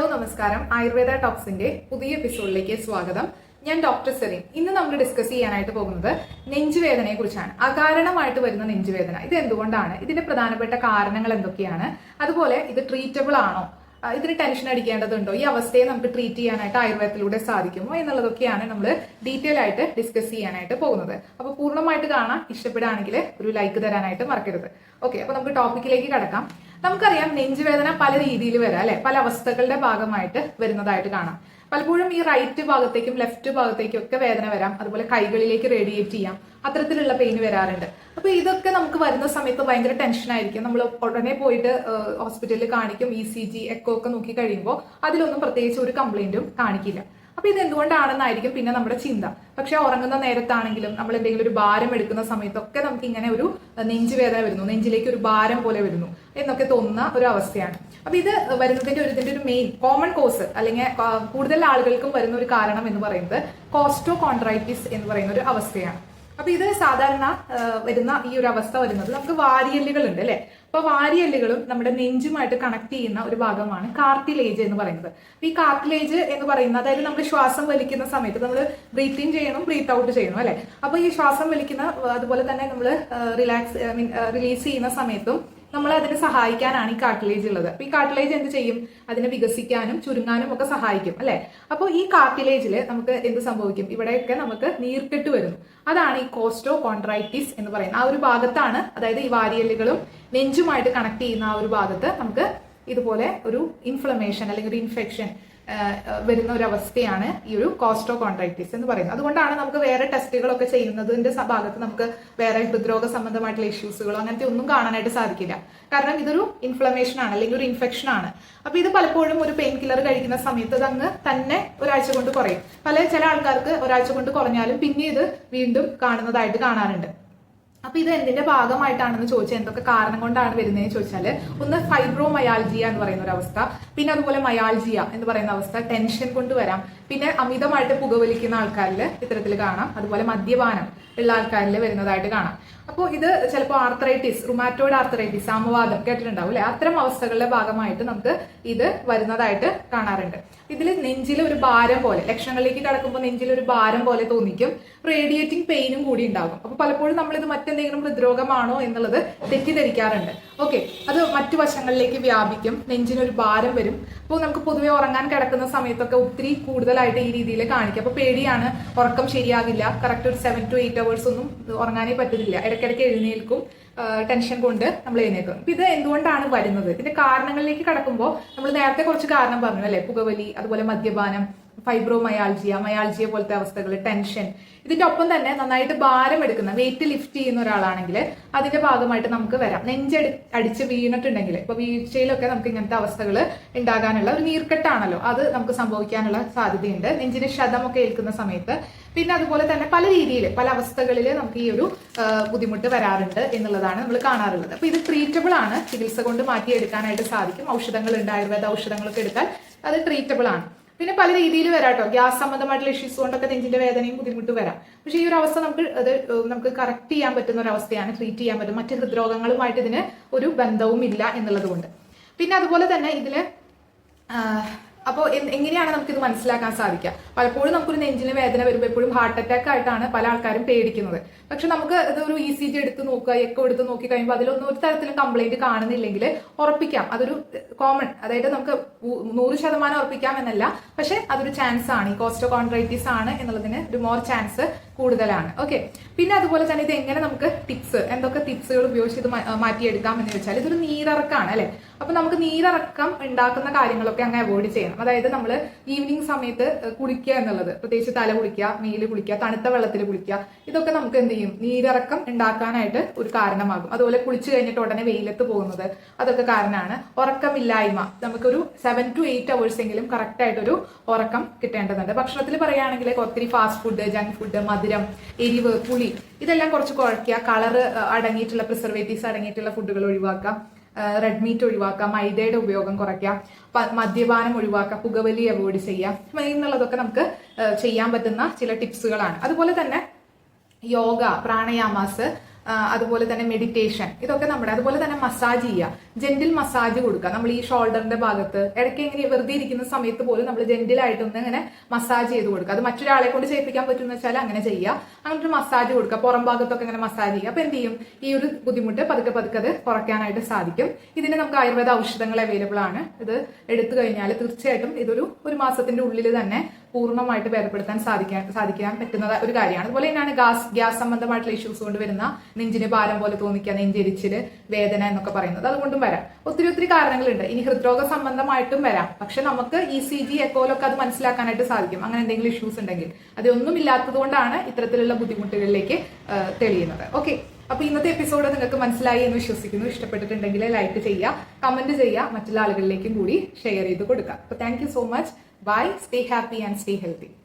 Hello നമസ്കാരം. ആയുർവേദ ടോക്സിന്റെ പുതിയ എപ്പിസോഡിലേക്ക് സ്വാഗതം. ഞാൻ ഡോക്ടർ സെറീൻ ഇന്ന് നമ്മൾ ഡിസ്കസ് ചെയ്യാനായിട്ട് പോകുന്നത് നെഞ്ചുവേദനയെ കുറിച്ചാണ് അകാരണമായിട്ട് വരുന്ന നെഞ്ചുവേദന. ഇത് എന്തുകൊണ്ടാണ്? ഇതിന്റെ പ്രധാനപ്പെട്ട കാരണങ്ങൾ എന്തൊക്കെയാണ്? അതുപോലെ ഇത് ട്രീറ്റബിൾ ആണോ? ഇതിന് ടെൻഷൻ അടിക്കേണ്ടതുണ്ടോ? ഈ അവസ്ഥയെ നമുക്ക് ട്രീറ്റ് ചെയ്യാനായിട്ട് ആയുർവേദത്തിലൂടെ സാധിക്കുമോ എന്നുള്ളതൊക്കെയാണ് നമ്മൾ ഡീറ്റെയിൽ ആയിട്ട് ഡിസ്കസ് ചെയ്യാനായിട്ട് പോകുന്നത്. അപ്പോൾ പൂർണമായിട്ട് കാണാൻ ഇഷ്ടപ്പെടുകയാണെങ്കിൽ ഒരു ലൈക്ക് തരാനായിട്ട് മറക്കരുത്. ഓക്കെ അപ്പോൾ നമുക്ക് ടോപ്പിക്കിലേക്ക് കടക്കാം. നമുക്കറിയാം നെഞ്ചുവേദന പല രീതിയിൽ വരാം അല്ലെ? പല അവസ്ഥകളുടെ ഭാഗമായിട്ട് വരുന്നതായിട്ട് കാണാം. പലപ്പോഴും ഈ റൈറ്റ് ഭാഗത്തേക്കും ലെഫ്റ്റ് ഭാഗത്തേക്കും ഒക്കെ വേദന വരാം. അതുപോലെ കൈകളിലേക്ക് റേഡിയേറ്റ് ചെയ്യാം. അത്തരത്തിലുള്ള പെയിൻ വരാറുണ്ട്. അപ്പൊ ഇതൊക്കെ നമുക്ക് വരുന്ന സമയത്ത് ഭയങ്കര ടെൻഷൻ ആയിരിക്കും. നമ്മൾ ഉടനെ പോയിട്ട് ഹോസ്പിറ്റലിൽ കാണിക്കും ഇ സി ജി എക്കോ ഒക്കെ നോക്കി കഴിയുമ്പോൾ അതിലൊന്നും പ്രത്യേകിച്ച് ഒരു കംപ്ലൈന്റും കാണിക്കില്ല. അപ്പൊ ഇത് എന്തുകൊണ്ടാണെന്നായിരിക്കും പിന്നെ നമ്മുടെ ചിന്ത. പക്ഷെ ഉറങ്ങുന്ന നേരത്താണെങ്കിലും നമ്മൾ എന്തെങ്കിലും ഒരു ഭാരം എടുക്കുന്ന സമയത്തൊക്കെ നമുക്ക് ഇങ്ങനെ ഒരു നെഞ്ചുവേദന വരുന്നു. നെഞ്ചിലേക്ക് ഒരു ഭാരം പോലെ വരുന്നു. എന്നൊക്കെ തോന്നുന്ന ഒരു അവസ്ഥയാണ് അപ്പൊ ഇത് വരുന്നതിന്റെ ഒരു ഇതിന്റെ ഒരു മെയിൻ കോമൺ കോസ് അല്ലെങ്കിൽ കൂടുതൽ ആളുകൾക്കും വരുന്ന ഒരു കാരണം എന്ന് പറയുന്നത് കോസ്റ്റോ കോൺട്രൈറ്റിസ് എന്ന് പറയുന്ന ഒരു അവസ്ഥയാണ്. അപ്പൊ ഇത് സാധാരണ വരുന്ന ഈ ഒരു അവസ്ഥ വരുന്നത് നമുക്ക് വാരിയല്ലുകൾ ഉണ്ട് അല്ലെ? അപ്പൊ വാരിയല്ലുകളും നമ്മുടെ നെഞ്ചുമായിട്ട് കണക്ട് ചെയ്യുന്ന ഒരു ഭാഗമാണ് കാർട്ടിലേജ് എന്ന് പറയുന്നത്. ഈ കാർട്ടിലേജ് എന്ന് പറയുന്നത് അതായത് നമ്മൾ ശ്വാസം വലിക്കുന്ന സമയത്ത് നമ്മൾ ബ്രീത്ത് ഇൻ ചെയ്യണം ബ്രീത്ത് ഔട്ട് ചെയ്യണം അല്ലെ? അപ്പൊ ഈ ശ്വാസം വലിക്കുന്ന അതുപോലെ തന്നെ നമ്മൾ റിലാക്സ് ഐ മീൻ റിലീസ് ചെയ്യുന്ന സമയത്തും നമ്മൾ അതിനെ സഹായിക്കാനാണ് ഈ കാർട്ടിലേജ് ഉള്ളത്. അപ്പൊ ഈ കാർട്ടിലേജ് എന്ത് ചെയ്യും? അതിനെ വികസിക്കാനും ചുരുങ്ങാനും ഒക്കെ സഹായിക്കും അല്ലെ? അപ്പോൾ ഈ കാർട്ടിലേജിൽ നമുക്ക് എന്ത് സംഭവിക്കും? ഇവിടെയൊക്കെ നമുക്ക് നീർക്കെട്ട് വരുന്നു. അതാണ് ഈ കോസ്റ്റോ കോൺട്രൈറ്റിസ് എന്ന് പറയുന്നത്. ആ ഒരു ഭാഗത്താണ് അതായത് ഈ വാരിയലുകളും നെഞ്ചുമായിട്ട് കണക്ട് ചെയ്യുന്ന ആ ഒരു ഭാഗത്ത് നമുക്ക് ഇതുപോലെ ഒരു ഇൻഫ്ലമേഷൻ അല്ലെങ്കിൽ ഒരു ഇൻഫെക്ഷൻ വരുന്ന ഒരു അവസ്ഥയാണ് ഈ ഒരു കോസ്റ്റോ കോൺട്രാക്ടീസ് എന്ന് പറയുന്നത്. അതുകൊണ്ടാണ് നമുക്ക് വേറെ ടെസ്റ്റുകളൊക്കെ ചെയ്യുന്നതിന്റെ ഭാഗത്ത് നമുക്ക് വേറെ ഹൃദ്രോഗ സംബന്ധമായിട്ടുള്ള ഇഷ്യൂസുകളോ അങ്ങനത്തെ ഒന്നും കാണാനായിട്ട് സാധിക്കില്ല. കാരണം ഇതൊരു ഇൻഫ്ലമേഷൻ ആണ് അല്ലെങ്കിൽ ഒരു ഇൻഫെക്ഷൻ ആണ് അപ്പൊ ഇത് പലപ്പോഴും ഒരു പെയിൻ കില്ലർ കഴിക്കുന്ന സമയത്ത് ഇത് അങ്ങ് തന്നെ ഒരാഴ്ച കൊണ്ട് കുറയും. പല ചില ആൾക്കാർക്ക് ഒരാഴ്ച കൊണ്ട് കുറഞ്ഞാലും പിന്നെ ഇത് വീണ്ടും കാണുന്നതായിട്ട് കാണാറുണ്ട്. അപ്പൊ ഇത് എന്തിന്റെ ഭാഗമായിട്ടാണെന്ന് ചോദിച്ചാൽ എന്തൊക്കെ കാരണം കൊണ്ടാണ് വരുന്നതെന്ന് ചോദിച്ചാൽ ഒന്ന് ഫൈബ്രോ മയാൾജിയ എന്ന് പറയുന്ന ഒരു അവസ്ഥ. പിന്നെ അതുപോലെ മയാൾജിയ എന്ന് പറയുന്ന അവസ്ഥ. ടെൻഷൻ കൊണ്ട് വരാം. പിന്നെ അമിതമായിട്ട് പുകവലിക്കുന്ന ആൾക്കാരിൽ ഇത്തരത്തിൽ കാണാം. അതുപോലെ മദ്യപാനം ഉള്ള ആൾക്കാരിൽ വരുന്നതായിട്ട് കാണാം. അപ്പോൾ ഇത് ചിലപ്പോൾ ആർത്രൈറ്റിസ് റുമാറ്റോയിഡ് ആർത്രൈറ്റിസ് സാമവാദം കേട്ടിട്ടുണ്ടാവും അല്ലെ? അത്തരം അവസ്ഥകളുടെ ഭാഗമായിട്ട് നമുക്ക് ഇത് വരുന്നതായിട്ട് കാണാറുണ്ട്. ഇതിൽ നെഞ്ചിൽ ഒരു ഭാരം പോലെ ലക്ഷണങ്ങളിലേക്ക് കടക്കുമ്പോൾ നെഞ്ചിൽ ഒരു ഭാരം പോലെ തോന്നിക്കും. റേഡിയേറ്റിംഗ് പെയിനും കൂടി ഉണ്ടാകും. അപ്പൊ പലപ്പോഴും നമ്മൾ ഇത് മറ്റെന്തെങ്കിലും ഹൃദ്രോഗമാണോ എന്നുള്ളത് തെറ്റിദ്ധരിക്കാറുണ്ട്. ഓക്കെ അത് മറ്റു വശങ്ങളിലേക്ക് വ്യാപിക്കും നെഞ്ചിനൊരു ഭാരം വരും. അപ്പോൾ നമുക്ക് പൊതുവെ ഉറങ്ങാൻ കിടക്കുന്ന സമയത്തൊക്കെ ഒത്തിരി കൂടുതലായിട്ട് ഈ രീതിയിൽ കാണിക്കും. അപ്പൊ പേടിയാണ് ഉറക്കം ശരിയാകില്ല. കറക്റ്റ് ഒരു സെവൻ ടു എയ്റ്റ് അവേഴ്സ് ഒന്നും ഉറങ്ങാനേ പറ്റുന്നില്ല ഇടയ്ക്കിടയ്ക്ക് എഴുന്നേൽക്കും ടെൻഷൻ കൊണ്ട് നമ്മൾ എഴുന്നേൽക്കും. അപ്പം ഇത് എന്തുകൊണ്ടാണ് വരുന്നത്? ഇതിന്റെ കാരണങ്ങളിലേക്ക് കടക്കുമ്പോൾ നമ്മൾ നേരത്തെ കുറച്ച് കാരണം പറഞ്ഞു അല്ലേ? പുകവലി അതുപോലെ മദ്യപാനം ഫൈബ്രോമയാൾജിയ മയാൾജിയ പോലത്തെ അവസ്ഥകൾ ടെൻഷൻ. ഇതിന്റെ ഒപ്പം തന്നെ നന്നായിട്ട് ഭാരം എടുക്കുന്ന വെയിറ്റ് ലിഫ്റ്റ് ചെയ്യുന്ന ഒരാളാണെങ്കിൽ അതിന്റെ ഭാഗമായിട്ട് നമുക്ക് വരാം. നെഞ്ചടി അടിച്ച് വീണിട്ടുണ്ടെങ്കിൽ ഇപ്പൊ വീഴ്ചയിലൊക്കെ നമുക്ക് ഇങ്ങനത്തെ അവസ്ഥകൾ ഉണ്ടാകാനുള്ള ഒരു നീർക്കെട്ടാണല്ലോ. അത് നമുക്ക് സംഭവിക്കാനുള്ള സാധ്യതയുണ്ട്. നെഞ്ചിന് ക്ഷതമൊക്കെ ഏൽക്കുന്ന സമയത്ത്. പിന്നെ അതുപോലെ തന്നെ പല രീതിയിൽ പല അവസ്ഥകളിൽ നമുക്ക് ഈ ഒരു ബുദ്ധിമുട്ട് വരാറുണ്ട് എന്നുള്ളതാണ് നമ്മൾ കാണാറുള്ളത്. അപ്പൊ ഇത് ട്രീറ്റബിൾ ആണ്. ചികിത്സ കൊണ്ട് മാറ്റിയെടുക്കാനായിട്ട് സാധിക്കും. ഔഷധങ്ങൾ ഉണ്ട് ആയുർവേദ ഔഷധങ്ങളൊക്കെ എടുത്താൽ അത് ട്രീറ്റബിൾ ആണ്. പിന്നെ പല രീതിയിൽ വരാം കേട്ടോ ഗ്യാസ് സംബന്ധമായിട്ടുള്ള ഇഷ്യൂസ് കൊണ്ടൊക്കെ നെഞ്ചിന്റെ വേദനയും ബുദ്ധിമുട്ട് വരാം. പക്ഷെ ഈ ഒരു അവസ്ഥ നമുക്ക് അത് നമുക്ക് കറക്റ്റ് ചെയ്യാൻ പറ്റുന്ന ഒരു അവസ്ഥയാണ് ട്രീറ്റ് ചെയ്യാൻ പറ്റും. മറ്റ് ഹൃദ്രോഗങ്ങളുമായിട്ട് ഇതിന് ഒരു ബന്ധവും ഇല്ല എന്നുള്ളത് കൊണ്ട് പിന്നെ അതുപോലെ തന്നെ ഇതിൽ അപ്പോൾ എങ്ങനെയാണ് നമുക്കിത് മനസ്സിലാക്കാൻ സാധിക്കുക? പലപ്പോഴും നമുക്കൊരു നെഞ്ചിന് വേദന വരുമ്പോൾ എപ്പോഴും ഹാർട്ട് അറ്റാക്ക് ആയിട്ടാണ് പല ആൾക്കാരും പേടിക്കുന്നത്. പക്ഷെ നമുക്ക് ഇതൊരു ഇ സി ജി എടുത്ത് നോക്കുക എക്കോ എടുത്ത് നോക്കി കഴിയുമ്പോൾ അതിലൊന്നും ഒരു തരത്തിലും കംപ്ലൈന്റ് കാണുന്നില്ലെങ്കിൽ ഉറപ്പിക്കാം. അതൊരു കോമൺ അതായത് നമുക്ക് നൂറ് ശതമാനം ഉറപ്പിക്കാം എന്നല്ല. പക്ഷെ അതൊരു ചാൻസ് ആണ്. ഈ കോസ്റ്റോ കോൺട്രൈറ്റീസ് ആണ് എന്നുള്ളതിന് ഒരു മോർ ചാൻസ് കൂടുതലാണ്. ഓക്കെ പിന്നെ അതുപോലെ തന്നെ ഇത് എങ്ങനെ നമുക്ക് ടിപ്സ് എന്തൊക്കെ ടിപ്സുകൾ ഉപയോഗിച്ച് ഇത് മാറ്റിയെടുക്കാം എന്ന് വെച്ചാൽ ഇതൊരു നീരിറക്കാണ് അല്ലെ? അപ്പൊ നമുക്ക് നീരിറക്കം ഉണ്ടാക്കുന്ന കാര്യങ്ങളൊക്കെ അങ്ങ് അവോയ്ഡ് ചെയ്യണം. അതായത് നമ്മൾ ഈവനിങ് സമയത്ത് കുളിക്കുക എന്നുള്ളത്. പ്രത്യേകിച്ച് തല കുളിക്കുക മേൽ കുളിക്കുക തണുത്ത വെള്ളത്തിൽ കുളിക്കുക ഇതൊക്കെ നമുക്ക് എന്ത് ചെയ്യും? നീരിറക്കം ഉണ്ടാക്കാനായിട്ട് ഒരു കാരണമാകും. അതുപോലെ കുളിച്ചു കഴിഞ്ഞിട്ട് ഉടനെ വെയിലത്ത് പോകുന്നത് അതൊക്കെ കാരണമാണ്. ഉറക്കമില്ലായ്മ. നമുക്കൊരു സെവൻ ടു എയ്റ്റ് അവേഴ്സ് എങ്കിലും കറക്റ്റ് ആയിട്ടൊരു ഉറക്കം കിട്ടേണ്ടതുണ്ട്. ഭക്ഷണത്തിൽ പറയുകയാണെങ്കിൽ ഒത്തിരി ഫാസ്റ്റ് ഫുഡ് ജങ്ക് ഫുഡ് മധുരം എരിവ് പുളി ഇതെല്ലാം കുറച്ച് കുഴക്കുക കളർ അടങ്ങിയിട്ടുള്ള പ്രിസർവേറ്റീവ്സ് അടങ്ങിയിട്ടുള്ള ഫുഡുകൾ ഒഴിവാക്കുക. റെഡ് മീറ്റ് ഒഴിവാക്കുക മൈദയുടെ ഉപയോഗം കുറയ്ക്കുക മദ്യപാനം ഒഴിവാക്കുക പുകവലി അവോയ്ഡ് ചെയ്യുക. എന്നുള്ളതൊക്കെ നമുക്ക് ചെയ്യാൻ പറ്റുന്ന ചില ടിപ്സുകളാണ് അതുപോലെ തന്നെ യോഗ പ്രാണയാമാസ് അതുപോലെ തന്നെ മെഡിറ്റേഷൻ ഇതൊക്കെ നമ്മുടെ അതുപോലെ തന്നെ മസാജ് ചെയ്യുക. ജെന്റിൽ മസാജ് കൊടുക്കുക. നമ്മൾ ഈ ഷോൾഡറിന്റെ ഭാഗത്ത് ഇടയ്ക്ക് ഇങ്ങനെ വെറുതെ ഇരിക്കുന്ന സമയത്ത് പോലും നമ്മൾ ജെന്റിലായിട്ടൊന്ന് ഇങ്ങനെ മസാജ് ചെയ്ത് കൊടുക്കുക. അത് മറ്റൊരാളെ കൊണ്ട് ചെയ്യിപ്പിക്കാൻ പറ്റുമെന്ന് വെച്ചാൽ അങ്ങനെ ചെയ്യുക. അങ്ങനെ ഒരു മസാജ് കൊടുക്കുക. പുറം ഭാഗത്തൊക്കെ ഇങ്ങനെ മസാജ് ചെയ്യുക. അപ്പൊ എന്ത് ചെയ്യും? ഈ ഒരു ബുദ്ധിമുട്ട് പതുക്കെ പതുക്കെ അത് കുറയ്ക്കാനായിട്ട് സാധിക്കും. ഇതിന് നമുക്ക് ആയുർവേദ ഔഷധങ്ങൾ അവൈലബിൾ ആണ്. ഇത് എടുത്തു കഴിഞ്ഞാൽ തീർച്ചയായിട്ടും ഇതൊരു ഒരു മാസത്തിന്റെ ഉള്ളിൽ തന്നെ പൂർണമായിട്ട് ഭേദപ്പെടുത്താൻ സാധിക്കാൻ സാധിക്കാൻ പറ്റുന്ന ഒരു കാര്യമാണ്. അതുപോലെ തന്നെയാണ് ഗ്യാസ് ഗ്യാസ് സംബന്ധമായിട്ടുള്ള ഇഷ്യൂസ് കൊണ്ട് വരുന്ന നെഞ്ചിന് ഭാരം പോലെ തോന്നിക്കുക നെഞ്ചെരിച്ചിൽ വേദന എന്നൊക്കെ പറയുന്നത്. അതുകൊണ്ടും വരാം. ഒത്തിരി ഒത്തിരി കാരണങ്ങളുണ്ട്. ഇനി ഹൃദ്രോഗ സംബന്ധമായിട്ടും വരാം. പക്ഷെ നമുക്ക് ഇ സി ജി എക്കോലൊക്കെ അത് മനസ്സിലാക്കാനായിട്ട് സാധിക്കും. അങ്ങനെ എന്തെങ്കിലും ഇഷ്യൂസ് ഉണ്ടെങ്കിൽ. അതൊന്നും ഇല്ലാത്തത് കൊണ്ടാണ് ഇത്തരത്തിലുള്ള ബുദ്ധിമുട്ടുകളിലേക്ക് തെളിയുന്നത്. ഓക്കെ അപ്പൊ ഇന്നത്തെ എപ്പിസോഡ് നിങ്ങൾക്ക് മനസ്സിലായി എന്ന് വിശ്വസിക്കുന്നു. ഇഷ്ടപ്പെട്ടിട്ടുണ്ടെങ്കിൽ ലൈക്ക് ചെയ്യുക കമന്റ് ചെയ്യുക മറ്റുള്ള ആളുകളിലേക്കും കൂടി ഷെയർ ചെയ്ത് കൊടുക്കുക. അപ്പൊ thank so much Bye, stay happy and stay healthy.